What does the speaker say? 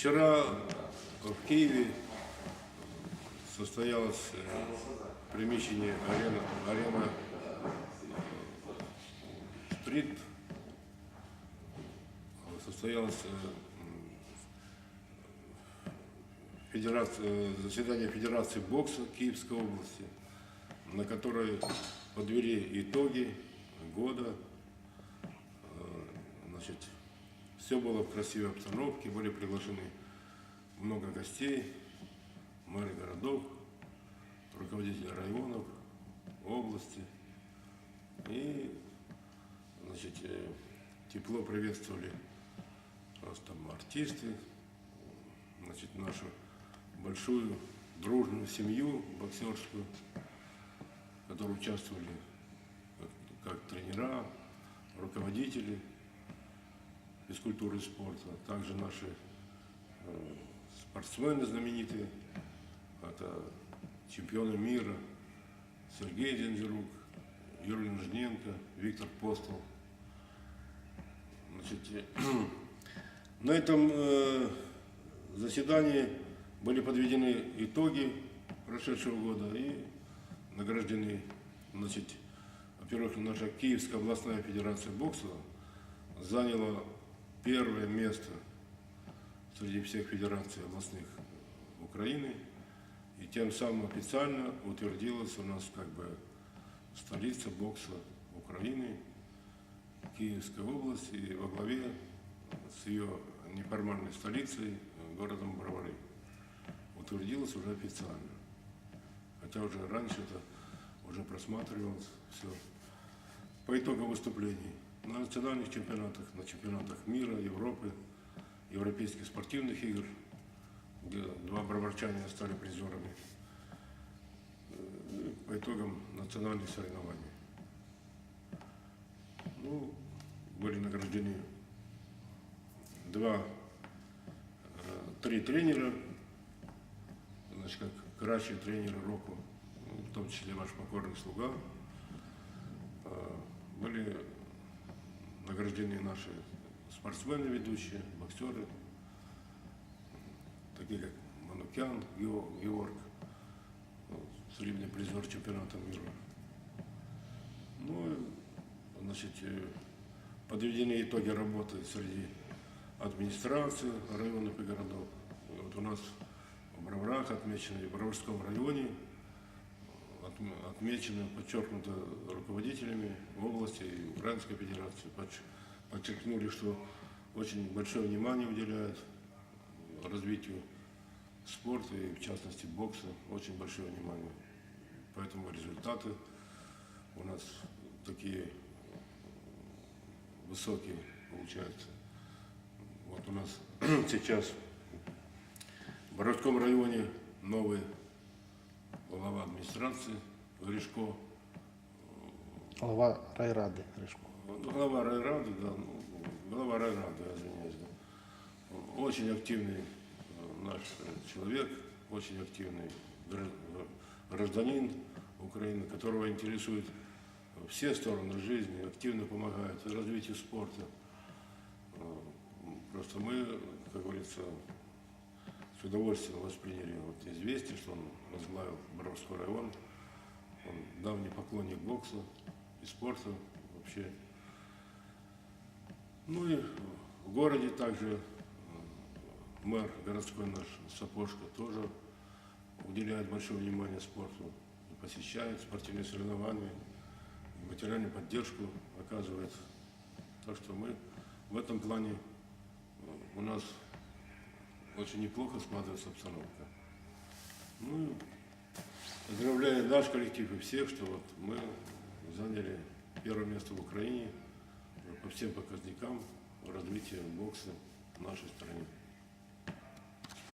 Вчера в Киеве состоялось э, приміщення арена, арена э, стрит, состоялось э, федерация, заседание Федерации бокса Киевской области, на которой подвели итоги года. Значит, все было в красивой обстановке, были приглашены много гостей, мэры городов, руководители районов, области. И значит, э, тепло приветствовали просто там артисты, значит, нашу большую дружную семью боксерскую, которые участвовали как, как тренера, руководители физкультуры и спорта, также наши э, спортсмены знаменитые, это чемпионы мира Сергей Дензерук, Юрий Ножненко, Виктор Постол. Значит, э, на этом э, заседании были подведены итоги прошедшего года и награждены, значит, во-первых, наша Киевская областная федерация бокса заняла первое место среди всех федераций областных Украины и тем самым официально утвердилась у нас как бы столица бокса Украины, Киевская область и во главе с ее неформальной столицей, э, городом Бровары. Утвердилась уже официально. Хотя уже раньше это уже просматривалось все. По итогам выступлений на национальных чемпионатах, на чемпионатах мира, Европы, европейских спортивных игр, где два броварчанина стали призерами. Э, По итогам национальных соревнований. Ну, были награждены два, э, три тренера, значит, как кращие тренеры року, ну, в том числе ваш покорный слуга. Э, Были награждены наши спортсмены ведущие, боксеры, такие как Манукян Гео- Георг, ну, судебный призер чемпионата мира. Ну, значит, э, подведены итоги работы среди администрации районов и городов. Вот у нас в Броварах отмечено, и в Броварском районе отм- отмечено, подчеркнуто руководителями области и Украинской Федерации. Подч- Подчеркнули, что очень большое внимание уделяют развитию спорта и, в частности, бокса. Очень большое внимание. Поэтому результаты у нас такие высокие получаются. Вот у нас сейчас в Боровском районе новый глава администрации Гришко, Голова райради Гришко. ну, глава райрады, да, ну, глава райрады, извиняюсь, да. Очень активный э, наш э, человек, очень активный гра- гражданин Украины, которого интересует все стороны жизни, активно помогает и развитию спорта. Э, Просто мы, как говорится, с удовольствием восприняли вот известие, что он возглавил Боровской район. Он давний поклонник бокса и спорта вообще. Ну и в городе также э, мэр городской наш Сапожко тоже уделяет большое внимание спорту, посещает спортивные соревнования, материальную поддержку оказывает. Так что мы в этом плане э, у нас очень неплохо складывается обстановка. Ну, поздравляю наш коллектив и всех, что вот мы первое место в Украине по всем показникам развития бокса в нашей стране.